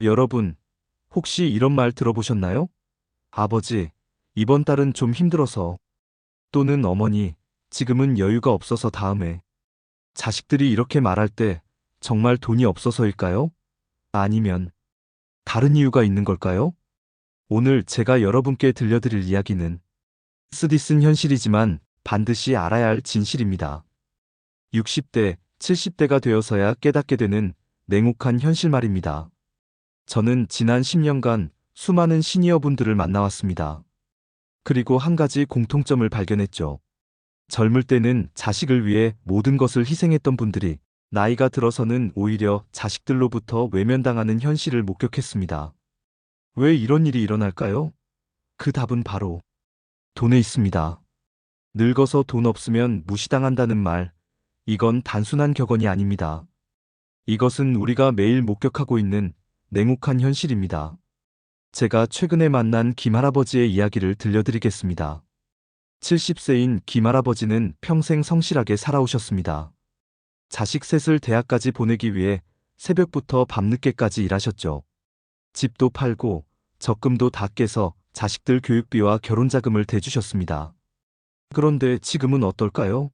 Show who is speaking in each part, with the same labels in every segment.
Speaker 1: 여러분, 혹시 이런 말 들어보셨나요? 아버지, 이번 달은 좀 힘들어서. 또는 어머니, 지금은 여유가 없어서 다음에. 자식들이 이렇게 말할 때 정말 돈이 없어서일까요? 아니면 다른 이유가 있는 걸까요? 오늘 제가 여러분께 들려드릴 이야기는 쓰디쓴 현실이지만 반드시 알아야 할 진실입니다. 60대, 70대가 되어서야 깨닫게 되는 냉혹한 현실 말입니다. 저는 지난 10년간 수많은 시니어분들을 만나왔습니다. 그리고 한 가지 공통점을 발견했죠. 젊을 때는 자식을 위해 모든 것을 희생했던 분들이 나이가 들어서는 오히려 자식들로부터 외면당하는 현실을 목격했습니다. 왜 이런 일이 일어날까요? 그 답은 바로 돈에 있습니다. 늙어서 돈 없으면 무시당한다는 말, 이건 단순한 격언이 아닙니다. 이것은 우리가 매일 목격하고 있는 냉혹한 현실입니다. 제가 최근에 만난 김할아버지의 이야기를 들려드리겠습니다. 70세인 김할아버지는 평생 성실하게 살아오셨습니다. 자식 셋을 대학까지 보내기 위해 새벽부터 밤늦게까지 일하셨죠. 집도 팔고 적금도 다 깨서 자식들 교육비와 결혼 자금을 대주셨습니다. 그런데 지금은 어떨까요?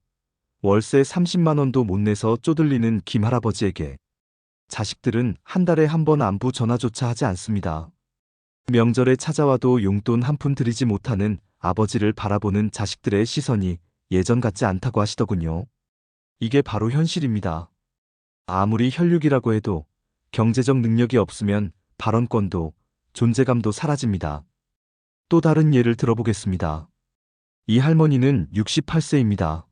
Speaker 1: 월세 30만 원도 못 내서 쪼들리는 김할아버지에게 자식들은 한 달에 한 번 안부 전화조차 하지 않습니다. 명절에 찾아와도 용돈 한 푼 드리지 못하는 아버지를 바라보는 자식들의 시선이 예전 같지 않다고 하시더군요. 이게 바로 현실입니다. 아무리 혈육이라고 해도 경제적 능력이 없으면 발언권도 존재감도 사라집니다. 또 다른 예를 들어보겠습니다. 이 할머니는 68세입니다.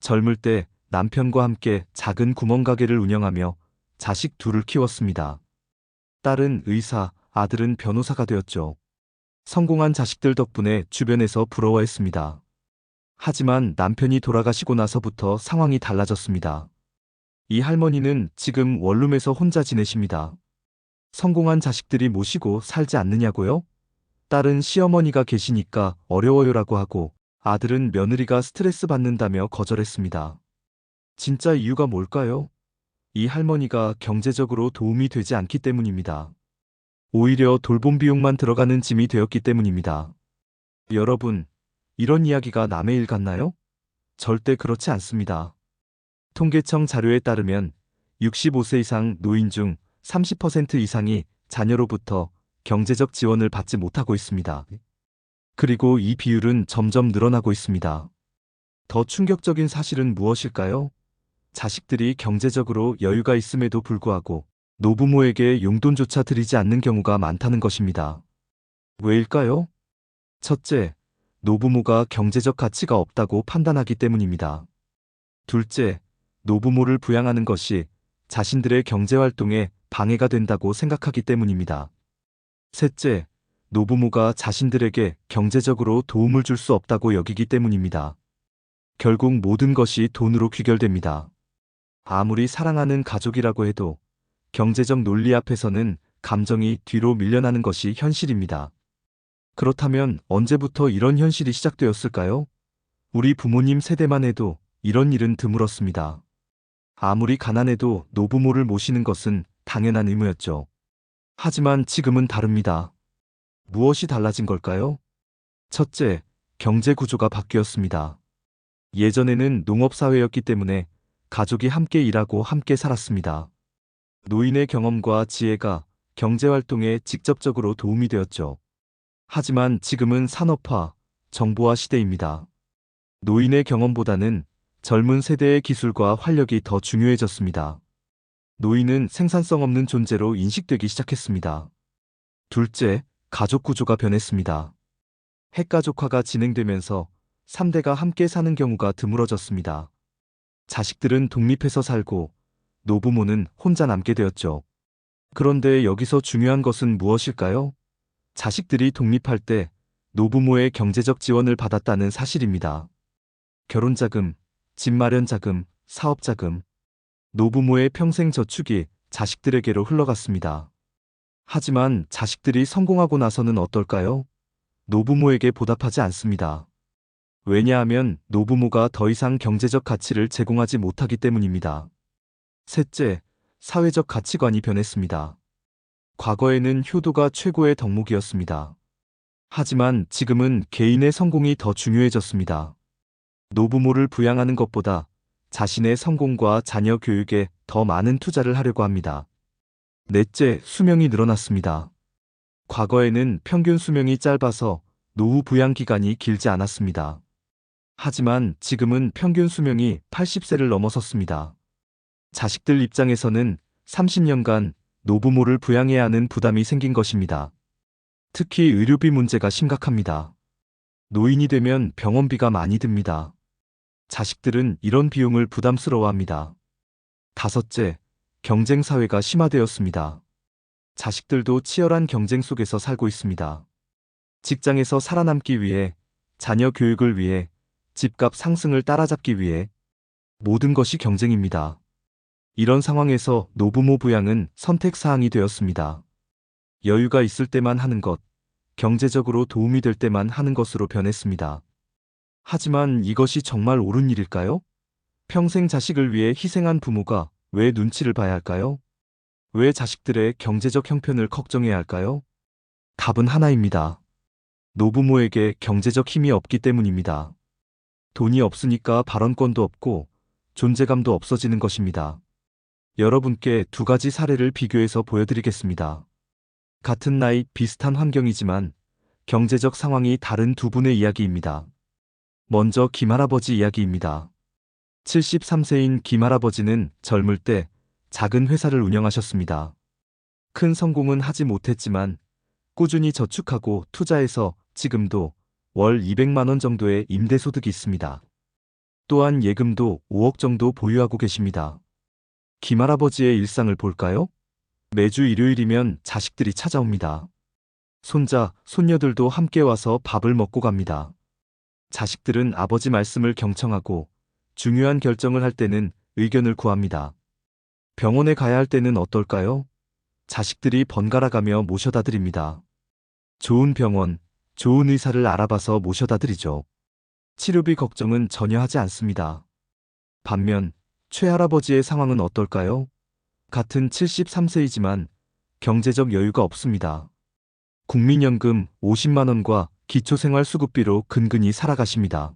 Speaker 1: 젊을 때 남편과 함께 작은 구멍가게를 운영하며 자식 둘을 키웠습니다. 딸은 의사, 아들은 변호사가 되었죠. 성공한 자식들 덕분에 주변에서 부러워했습니다. 하지만 남편이 돌아가시고 나서부터 상황이 달라졌습니다. 이 할머니는 지금 원룸에서 혼자 지내십니다. 성공한 자식들이 모시고 살지 않느냐고요? 딸은 시어머니가 계시니까 어려워요라고 하고 아들은 며느리가 스트레스 받는다며 거절했습니다. 진짜 이유가 뭘까요? 이 할머니가 경제적으로 도움이 되지 않기 때문입니다. 오히려 돌봄 비용만 들어가는 짐이 되었기 때문입니다. 여러분, 이런 이야기가 남의 일 같나요? 절대 그렇지 않습니다. 통계청 자료에 따르면 65세 이상 노인 중 30% 이상이 자녀로부터 경제적 지원을 받지 못하고 있습니다. 그리고 이 비율은 점점 늘어나고 있습니다. 더 충격적인 사실은 무엇일까요? 자식들이 경제적으로 여유가 있음에도 불구하고 노부모에게 용돈조차 드리지 않는 경우가 많다는 것입니다. 왜일까요? 첫째, 노부모가 경제적 가치가 없다고 판단하기 때문입니다. 둘째, 노부모를 부양하는 것이 자신들의 경제활동에 방해가 된다고 생각하기 때문입니다. 셋째, 노부모가 자신들에게 경제적으로 도움을 줄 수 없다고 여기기 때문입니다. 결국 모든 것이 돈으로 귀결됩니다. 아무리 사랑하는 가족이라고 해도 경제적 논리 앞에서는 감정이 뒤로 밀려나는 것이 현실입니다. 그렇다면 언제부터 이런 현실이 시작되었을까요? 우리 부모님 세대만 해도 이런 일은 드물었습니다. 아무리 가난해도 노부모를 모시는 것은 당연한 의무였죠. 하지만 지금은 다릅니다. 무엇이 달라진 걸까요? 첫째, 경제 구조가 바뀌었습니다. 예전에는 농업사회였기 때문에 가족이 함께 일하고 함께 살았습니다. 노인의 경험과 지혜가 경제활동에 직접적으로 도움이 되었죠. 하지만 지금은 산업화, 정보화 시대입니다. 노인의 경험보다는 젊은 세대의 기술과 활력이 더 중요해졌습니다. 노인은 생산성 없는 존재로 인식되기 시작했습니다. 둘째, 가족 구조가 변했습니다. 핵가족화가 진행되면서 3대가 함께 사는 경우가 드물어졌습니다. 자식들은 독립해서 살고 노부모는 혼자 남게 되었죠. 그런데 여기서 중요한 것은 무엇일까요? 자식들이 독립할 때 노부모의 경제적 지원을 받았다는 사실입니다. 결혼자금, 집 마련 자금, 사업 자금, 노부모의 평생 저축이 자식들에게로 흘러갔습니다. 하지만 자식들이 성공하고 나서는 어떨까요? 노부모에게 보답하지 않습니다. 왜냐하면 노부모가 더 이상 경제적 가치를 제공하지 못하기 때문입니다. 셋째, 사회적 가치관이 변했습니다. 과거에는 효도가 최고의 덕목이었습니다. 하지만 지금은 개인의 성공이 더 중요해졌습니다. 노부모를 부양하는 것보다 자신의 성공과 자녀 교육에 더 많은 투자를 하려고 합니다. 넷째, 수명이 늘어났습니다. 과거에는 평균 수명이 짧아서 노후 부양 기간이 길지 않았습니다. 하지만 지금은 평균 수명이 80세를 넘어섰습니다. 자식들 입장에서는 30년간 노부모를 부양해야 하는 부담이 생긴 것입니다. 특히 의료비 문제가 심각합니다. 노인이 되면 병원비가 많이 듭니다. 자식들은 이런 비용을 부담스러워합니다. 다섯째, 경쟁 사회가 심화되었습니다. 자식들도 치열한 경쟁 속에서 살고 있습니다. 직장에서 살아남기 위해, 자녀 교육을 위해, 집값 상승을 따라잡기 위해 모든 것이 경쟁입니다. 이런 상황에서 노부모 부양은 선택 사항이 되었습니다. 여유가 있을 때만 하는 것, 경제적으로 도움이 될 때만 하는 것으로 변했습니다. 하지만 이것이 정말 옳은 일일까요? 평생 자식을 위해 희생한 부모가 왜 눈치를 봐야 할까요? 왜 자식들의 경제적 형편을 걱정해야 할까요? 답은 하나입니다. 노부모에게 경제적 힘이 없기 때문입니다. 돈이 없으니까 발언권도 없고 존재감도 없어지는 것입니다. 여러분께 두 가지 사례를 비교해서 보여드리겠습니다. 같은 나이 비슷한 환경이지만 경제적 상황이 다른 두 분의 이야기입니다. 먼저 김할아버지 이야기입니다. 73세인 김할아버지는 젊을 때 작은 회사를 운영하셨습니다. 큰 성공은 하지 못했지만 꾸준히 저축하고 투자해서 지금도 월 200만 원 정도의 임대소득이 있습니다. 또한 예금도 5억 정도 보유하고 계십니다. 김할아버지의 일상을 볼까요? 매주 일요일이면 자식들이 찾아옵니다. 손자, 손녀들도 함께 와서 밥을 먹고 갑니다. 자식들은 아버지 말씀을 경청하고 중요한 결정을 할 때는 의견을 구합니다. 병원에 가야 할 때는 어떨까요? 자식들이 번갈아 가며 모셔다 드립니다. 좋은 병원, 좋은 의사를 알아봐서 모셔다 드리죠. 치료비 걱정은 전혀 하지 않습니다. 반면 최할아버지의 상황은 어떨까요? 같은 73세이지만 경제적 여유가 없습니다. 국민연금 50만원과 기초생활수급비로 근근히 살아가십니다.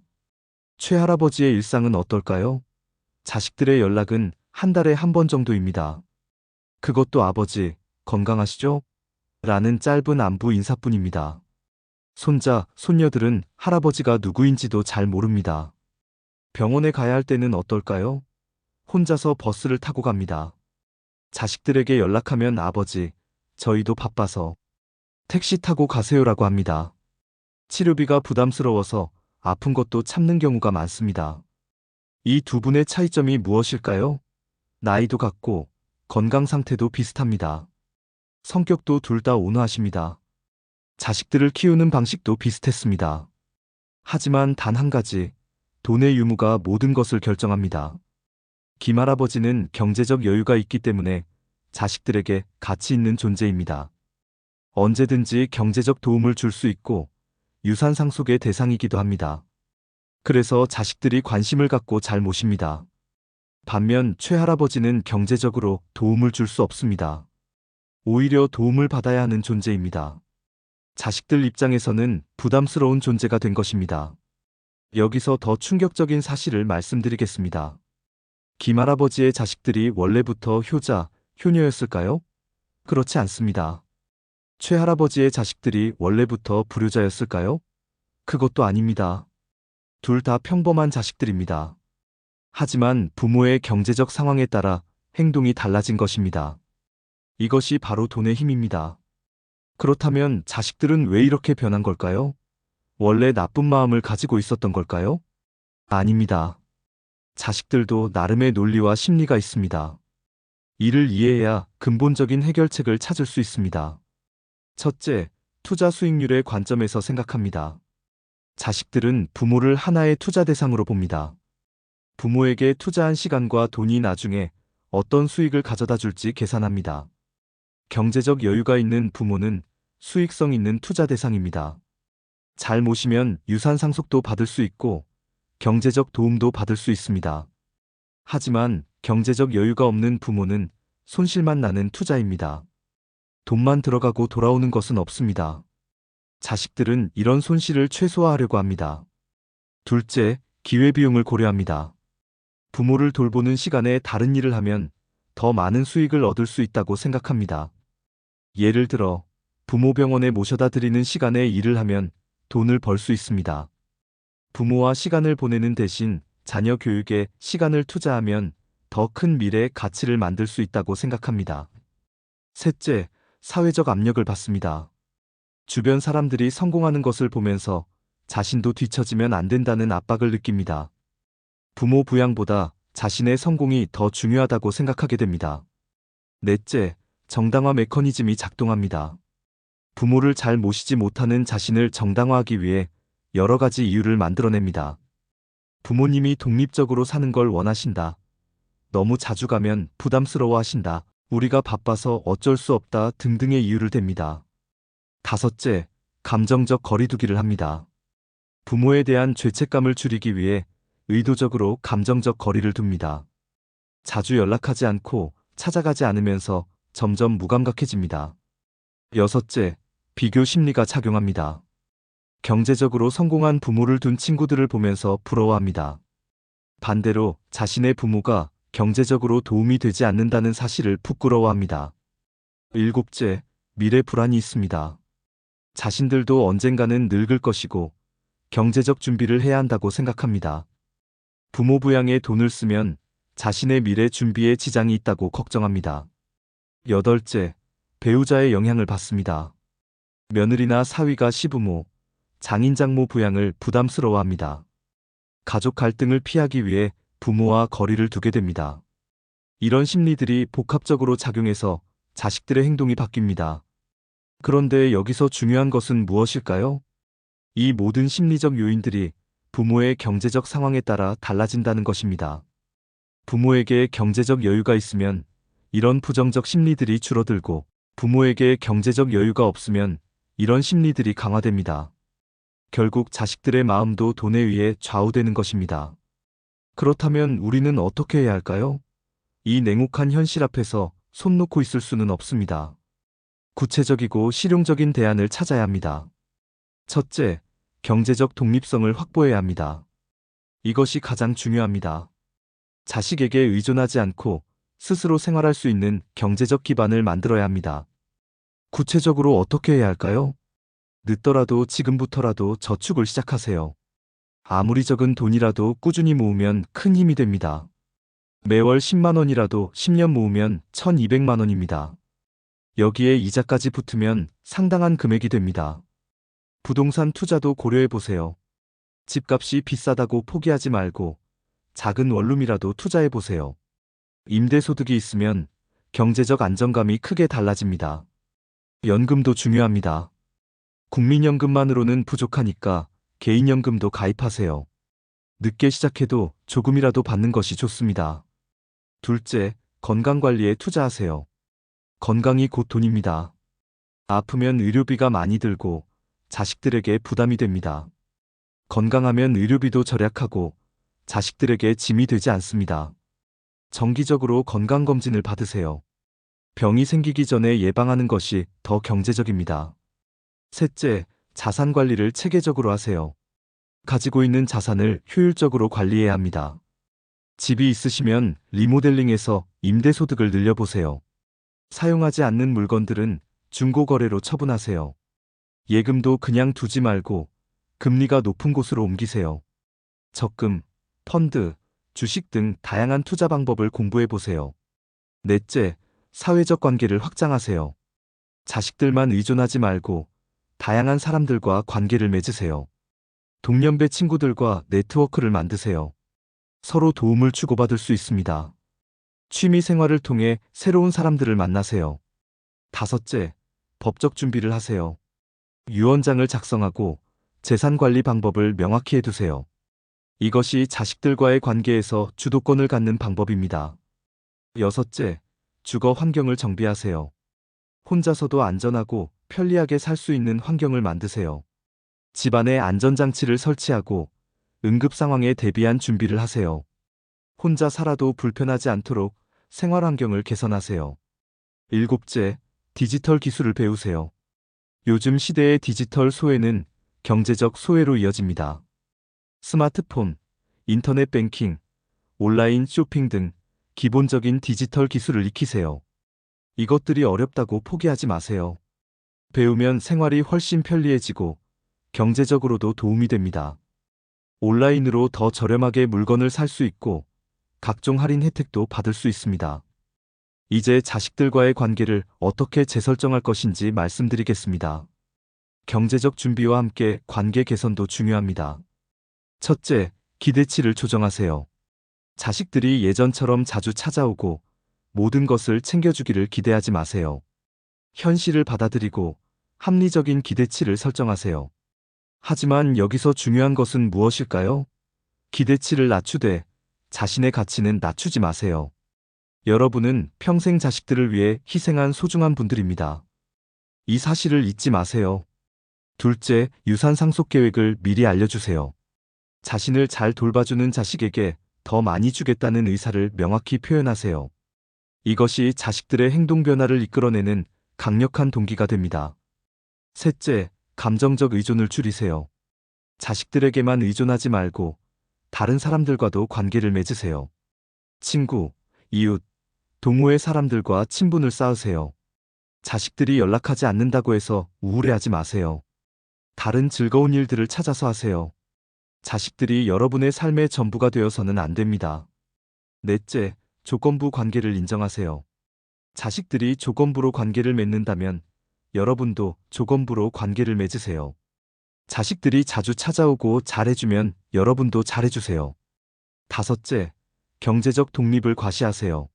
Speaker 1: 최할아버지의 일상은 어떨까요? 자식들의 연락은 한 달에 한 번 정도입니다. 그것도 아버지, 건강하시죠? 라는 짧은 안부 인사뿐입니다. 손자, 손녀들은 할아버지가 누구인지도 잘 모릅니다. 병원에 가야 할 때는 어떨까요? 혼자서 버스를 타고 갑니다. 자식들에게 연락하면 아버지, 저희도 바빠서 택시 타고 가세요라고 합니다. 치료비가 부담스러워서 아픈 것도 참는 경우가 많습니다. 이 두 분의 차이점이 무엇일까요? 나이도 같고 건강 상태도 비슷합니다. 성격도 둘 다 온화하십니다. 자식들을 키우는 방식도 비슷했습니다. 하지만 단 한 가지, 돈의 유무가 모든 것을 결정합니다. 김할아버지는 경제적 여유가 있기 때문에 자식들에게 가치 있는 존재입니다. 언제든지 경제적 도움을 줄 수 있고 유산 상속의 대상이기도 합니다. 그래서 자식들이 관심을 갖고 잘 모십니다. 반면 최할아버지는 경제적으로 도움을 줄 수 없습니다. 오히려 도움을 받아야 하는 존재입니다. 자식들 입장에서는 부담스러운 존재가 된 것입니다. 여기서 더 충격적인 사실을 말씀드리겠습니다. 김할아버지의 자식들이 원래부터 효자, 효녀였을까요? 그렇지 않습니다. 최할아버지의 자식들이 원래부터 불효자였을까요? 그것도 아닙니다. 둘 다 평범한 자식들입니다. 하지만 부모의 경제적 상황에 따라 행동이 달라진 것입니다. 이것이 바로 돈의 힘입니다. 그렇다면 자식들은 왜 이렇게 변한 걸까요? 원래 나쁜 마음을 가지고 있었던 걸까요? 아닙니다. 자식들도 나름의 논리와 심리가 있습니다. 이를 이해해야 근본적인 해결책을 찾을 수 있습니다. 첫째, 투자 수익률의 관점에서 생각합니다. 자식들은 부모를 하나의 투자 대상으로 봅니다. 부모에게 투자한 시간과 돈이 나중에 어떤 수익을 가져다 줄지 계산합니다. 경제적 여유가 있는 부모는 수익성 있는 투자 대상입니다. 잘 모시면 유산 상속도 받을 수 있고 경제적 도움도 받을 수 있습니다. 하지만 경제적 여유가 없는 부모는 손실만 나는 투자입니다. 돈만 들어가고 돌아오는 것은 없습니다. 자식들은 이런 손실을 최소화하려고 합니다. 둘째, 기회비용을 고려합니다. 부모를 돌보는 시간에 다른 일을 하면 더 많은 수익을 얻을 수 있다고 생각합니다. 예를 들어, 부모 병원에 모셔다 드리는 시간에 일을 하면 돈을 벌 수 있습니다. 부모와 시간을 보내는 대신 자녀 교육에 시간을 투자하면 더 큰 미래 가치를 만들 수 있다고 생각합니다. 셋째, 사회적 압력을 받습니다. 주변 사람들이 성공하는 것을 보면서 자신도 뒤처지면 안 된다는 압박을 느낍니다. 부모 부양보다 자신의 성공이 더 중요하다고 생각하게 됩니다. 넷째, 정당화 메커니즘이 작동합니다. 부모를 잘 모시지 못하는 자신을 정당화하기 위해 여러 가지 이유를 만들어냅니다. 부모님이 독립적으로 사는 걸 원하신다. 너무 자주 가면 부담스러워 하신다. 우리가 바빠서 어쩔 수 없다 등등의 이유를 댑니다. 다섯째, 감정적 거리두기를 합니다. 부모에 대한 죄책감을 줄이기 위해 의도적으로 감정적 거리를 둡니다. 자주 연락하지 않고 찾아가지 않으면서 점점 무감각해집니다. 여섯째, 비교 심리가 작용합니다. 경제적으로 성공한 부모를 둔 친구들을 보면서 부러워합니다. 반대로 자신의 부모가 경제적으로 도움이 되지 않는다는 사실을 부끄러워합니다. 일곱째, 미래 불안이 있습니다. 자신들도 언젠가는 늙을 것이고 경제적 준비를 해야 한다고 생각합니다. 부모 부양에 돈을 쓰면 자신의 미래 준비에 지장이 있다고 걱정합니다. 여덟째, 배우자의 영향을 받습니다. 며느리나 사위가 시부모, 장인장모 부양을 부담스러워합니다. 가족 갈등을 피하기 위해 부모와 거리를 두게 됩니다. 이런 심리들이 복합적으로 작용해서 자식들의 행동이 바뀝니다. 그런데 여기서 중요한 것은 무엇일까요? 이 모든 심리적 요인들이 부모의 경제적 상황에 따라 달라진다는 것입니다. 부모에게 경제적 여유가 있으면 이런 부정적 심리들이 줄어들고 부모에게 경제적 여유가 없으면 이런 심리들이 강화됩니다. 결국 자식들의 마음도 돈에 의해 좌우되는 것입니다. 그렇다면 우리는 어떻게 해야 할까요? 이 냉혹한 현실 앞에서 손 놓고 있을 수는 없습니다. 구체적이고 실용적인 대안을 찾아야 합니다. 첫째, 경제적 독립성을 확보해야 합니다. 이것이 가장 중요합니다. 자식에게 의존하지 않고 스스로 생활할 수 있는 경제적 기반을 만들어야 합니다. 구체적으로 어떻게 해야 할까요? 늦더라도 지금부터라도 저축을 시작하세요. 아무리 적은 돈이라도 꾸준히 모으면 큰 힘이 됩니다. 매월 10만 원이라도 10년 모으면 1200만 원입니다. 여기에 이자까지 붙으면 상당한 금액이 됩니다. 부동산 투자도 고려해 보세요. 집값이 비싸다고 포기하지 말고 작은 원룸이라도 투자해 보세요. 임대소득이 있으면 경제적 안정감이 크게 달라집니다. 연금도 중요합니다. 국민연금만으로는 부족하니까 개인연금도 가입하세요. 늦게 시작해도 조금이라도 받는 것이 좋습니다. 둘째, 건강관리에 투자하세요. 건강이 곧 돈입니다. 아프면 의료비가 많이 들고 자식들에게 부담이 됩니다. 건강하면 의료비도 절약하고 자식들에게 짐이 되지 않습니다. 정기적으로 건강검진을 받으세요. 병이 생기기 전에 예방하는 것이 더 경제적입니다. 셋째, 자산 관리를 체계적으로 하세요. 가지고 있는 자산을 효율적으로 관리해야 합니다. 집이 있으시면 리모델링해서 임대소득을 늘려보세요. 사용하지 않는 물건들은 중고거래로 처분하세요. 예금도 그냥 두지 말고 금리가 높은 곳으로 옮기세요. 적금, 펀드, 주식 등 다양한 투자 방법을 공부해 보세요. 넷째, 사회적 관계를 확장하세요. 자식들만 의존하지 말고 다양한 사람들과 관계를 맺으세요. 동년배 친구들과 네트워크를 만드세요. 서로 도움을 주고받을 수 있습니다. 취미 생활을 통해 새로운 사람들을 만나세요. 다섯째, 법적 준비를 하세요. 유언장을 작성하고 재산 관리 방법을 명확히 해두세요. 이것이 자식들과의 관계에서 주도권을 갖는 방법입니다. 여섯째, 주거 환경을 정비하세요. 혼자서도 안전하고 편리하게 살 수 있는 환경을 만드세요. 집안에 안전장치를 설치하고 응급 상황에 대비한 준비를 하세요. 혼자 살아도 불편하지 않도록 생활 환경을 개선하세요. 일곱째, 디지털 기술을 배우세요. 요즘 시대의 디지털 소외는 경제적 소외로 이어집니다. 스마트폰, 인터넷 뱅킹, 온라인 쇼핑 등 기본적인 디지털 기술을 익히세요. 이것들이 어렵다고 포기하지 마세요. 배우면 생활이 훨씬 편리해지고 경제적으로도 도움이 됩니다. 온라인으로 더 저렴하게 물건을 살 수 있고 각종 할인 혜택도 받을 수 있습니다. 이제 자식들과의 관계를 어떻게 재설정할 것인지 말씀드리겠습니다. 경제적 준비와 함께 관계 개선도 중요합니다. 첫째, 기대치를 조정하세요. 자식들이 예전처럼 자주 찾아오고 모든 것을 챙겨주기를 기대하지 마세요. 현실을 받아들이고 합리적인 기대치를 설정하세요. 하지만 여기서 중요한 것은 무엇일까요? 기대치를 낮추되 자신의 가치는 낮추지 마세요. 여러분은 평생 자식들을 위해 희생한 소중한 분들입니다. 이 사실을 잊지 마세요. 둘째, 유산 상속 계획을 미리 알려주세요. 자신을 잘 돌봐주는 자식에게 더 많이 주겠다는 의사를 명확히 표현하세요. 이것이 자식들의 행동 변화를 이끌어내는 강력한 동기가 됩니다. 셋째, 감정적 의존을 줄이세요. 자식들에게만 의존하지 말고 다른 사람들과도 관계를 맺으세요. 친구, 이웃, 동호회 사람들과 친분을 쌓으세요. 자식들이 연락하지 않는다고 해서 우울해하지 마세요. 다른 즐거운 일들을 찾아서 하세요. 자식들이 여러분의 삶의 전부가 되어서는 안 됩니다. 넷째, 조건부 관계를 인정하세요. 자식들이 조건부로 관계를 맺는다면 여러분도 조건부로 관계를 맺으세요. 자식들이 자주 찾아오고 잘해주면 여러분도 잘해주세요. 다섯째, 경제적 독립을 과시하세요.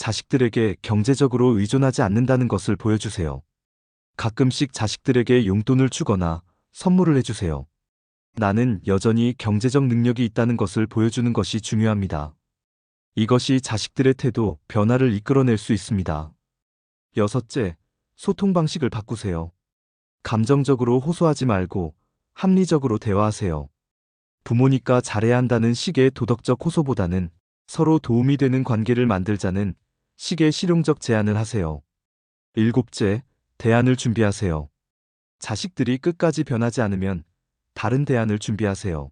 Speaker 1: 자식들에게 경제적으로 의존하지 않는다는 것을 보여주세요. 가끔씩 자식들에게 용돈을 주거나 선물을 해주세요. 나는 여전히 경제적 능력이 있다는 것을 보여주는 것이 중요합니다. 이것이 자식들의 태도, 변화를 이끌어낼 수 있습니다. 여섯째, 소통 방식을 바꾸세요. 감정적으로 호소하지 말고 합리적으로 대화하세요. 부모니까 잘해야 한다는 식의 도덕적 호소보다는 서로 도움이 되는 관계를 만들자는 식의 실용적 제안을 하세요. 일곱째, 대안을 준비하세요. 자식들이 끝까지 변하지 않으면 다른 대안을 준비하세요.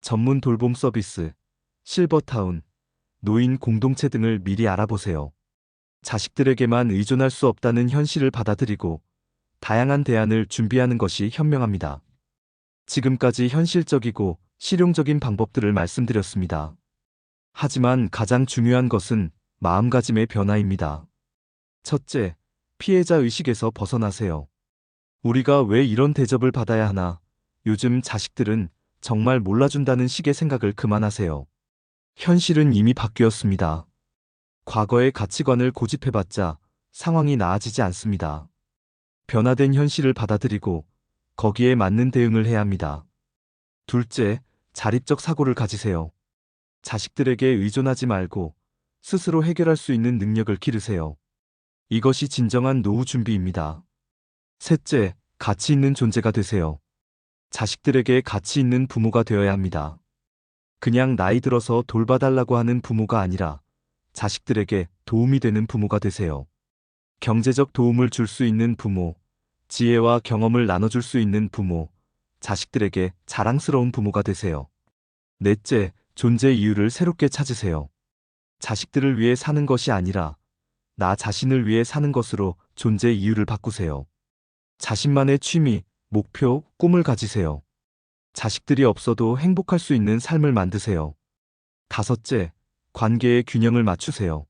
Speaker 1: 전문 돌봄 서비스, 실버타운, 노인 공동체 등을 미리 알아보세요. 자식들에게만 의존할 수 없다는 현실을 받아들이고 다양한 대안을 준비하는 것이 현명합니다. 지금까지 현실적이고 실용적인 방법들을 말씀드렸습니다. 하지만 가장 중요한 것은 마음가짐의 변화입니다. 첫째, 피해자 의식에서 벗어나세요. 우리가 왜 이런 대접을 받아야 하나? 요즘 자식들은 정말 몰라준다는 식의 생각을 그만하세요. 현실은 이미 바뀌었습니다. 과거의 가치관을 고집해봤자 상황이 나아지지 않습니다. 변화된 현실을 받아들이고 거기에 맞는 대응을 해야 합니다. 둘째, 자립적 사고를 가지세요. 자식들에게 의존하지 말고 스스로 해결할 수 있는 능력을 기르세요. 이것이 진정한 노후 준비입니다. 셋째, 가치 있는 존재가 되세요. 자식들에게 가치 있는 부모가 되어야 합니다. 그냥 나이 들어서 돌봐달라고 하는 부모가 아니라 자식들에게 도움이 되는 부모가 되세요. 경제적 도움을 줄 수 있는 부모, 지혜와 경험을 나눠줄 수 있는 부모, 자식들에게 자랑스러운 부모가 되세요. 넷째, 존재 이유를 새롭게 찾으세요. 자식들을 위해 사는 것이 아니라 나 자신을 위해 사는 것으로 존재 이유를 바꾸세요. 자신만의 취미, 목표, 꿈을 가지세요. 자식들이 없어도 행복할 수 있는 삶을 만드세요. 다섯째, 관계의 균형을 맞추세요.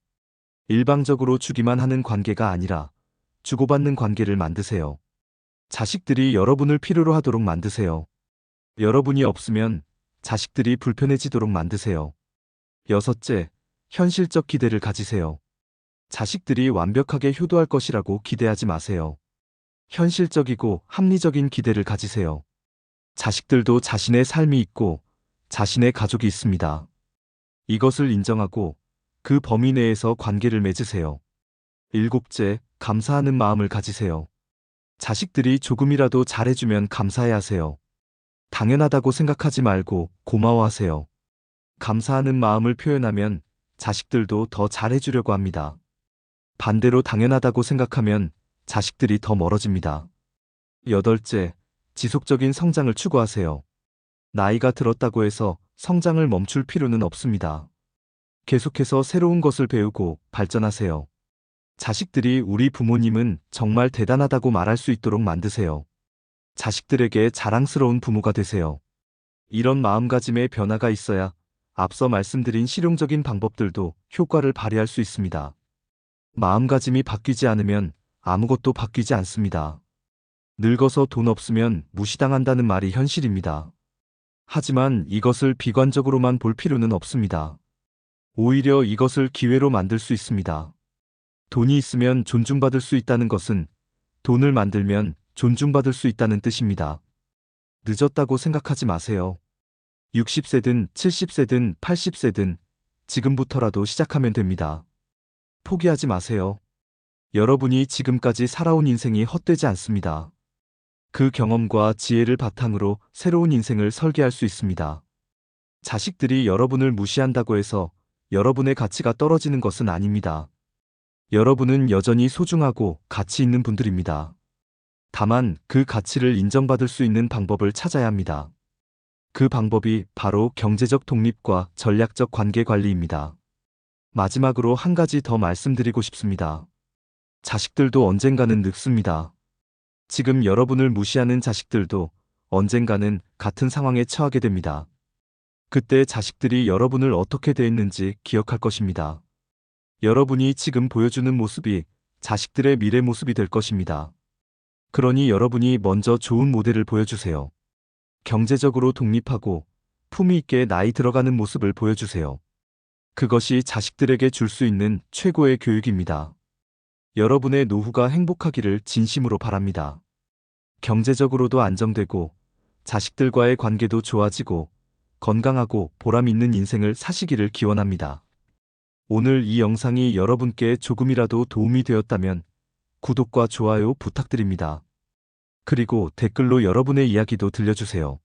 Speaker 1: 일방적으로 주기만 하는 관계가 아니라 주고받는 관계를 만드세요. 자식들이 여러분을 필요로 하도록 만드세요. 여러분이 없으면 자식들이 불편해지도록 만드세요. 여섯째, 현실적 기대를 가지세요. 자식들이 완벽하게 효도할 것이라고 기대하지 마세요. 현실적이고 합리적인 기대를 가지세요. 자식들도 자신의 삶이 있고 자신의 가족이 있습니다. 이것을 인정하고 그 범위 내에서 관계를 맺으세요. 일곱째, 감사하는 마음을 가지세요. 자식들이 조금이라도 잘해주면 감사해 하세요. 당연하다고 생각하지 말고 고마워하세요. 감사하는 마음을 표현하면 자식들도 더 잘해주려고 합니다. 반대로 당연하다고 생각하면 자식들이 더 멀어집니다. 여덟째, 지속적인 성장을 추구하세요. 나이가 들었다고 해서 성장을 멈출 필요는 없습니다. 계속해서 새로운 것을 배우고 발전하세요. 자식들이 우리 부모님은 정말 대단하다고 말할 수 있도록 만드세요. 자식들에게 자랑스러운 부모가 되세요. 이런 마음가짐의 변화가 있어야 앞서 말씀드린 실용적인 방법들도 효과를 발휘할 수 있습니다. 마음가짐이 바뀌지 않으면 아무것도 바뀌지 않습니다. 늙어서 돈 없으면 무시당한다는 말이 현실입니다. 하지만 이것을 비관적으로만 볼 필요는 없습니다. 오히려 이것을 기회로 만들 수 있습니다. 돈이 있으면 존중받을 수 있다는 것은 돈을 만들면 존중받을 수 있다는 뜻입니다. 늦었다고 생각하지 마세요. 60세든 70세든 80세든 지금부터라도 시작하면 됩니다. 포기하지 마세요. 여러분이 지금까지 살아온 인생이 헛되지 않습니다. 그 경험과 지혜를 바탕으로 새로운 인생을 설계할 수 있습니다. 자식들이 여러분을 무시한다고 해서 여러분의 가치가 떨어지는 것은 아닙니다. 여러분은 여전히 소중하고 가치 있는 분들입니다. 다만 그 가치를 인정받을 수 있는 방법을 찾아야 합니다. 그 방법이 바로 경제적 독립과 전략적 관계 관리입니다. 마지막으로 한 가지 더 말씀드리고 싶습니다. 자식들도 언젠가는 늙습니다. 지금 여러분을 무시하는 자식들도 언젠가는 같은 상황에 처하게 됩니다. 그때 자식들이 여러분을 어떻게 대했는지 기억할 것입니다. 여러분이 지금 보여주는 모습이 자식들의 미래 모습이 될 것입니다. 그러니 여러분이 먼저 좋은 모델을 보여주세요. 경제적으로 독립하고 품위 있게 나이 들어가는 모습을 보여주세요. 그것이 자식들에게 줄 수 있는 최고의 교육입니다. 여러분의 노후가 행복하기를 진심으로 바랍니다. 경제적으로도 안정되고 자식들과의 관계도 좋아지고 건강하고 보람 있는 인생을 사시기를 기원합니다. 오늘 이 영상이 여러분께 조금이라도 도움이 되었다면 구독과 좋아요 부탁드립니다. 그리고 댓글로 여러분의 이야기도 들려주세요.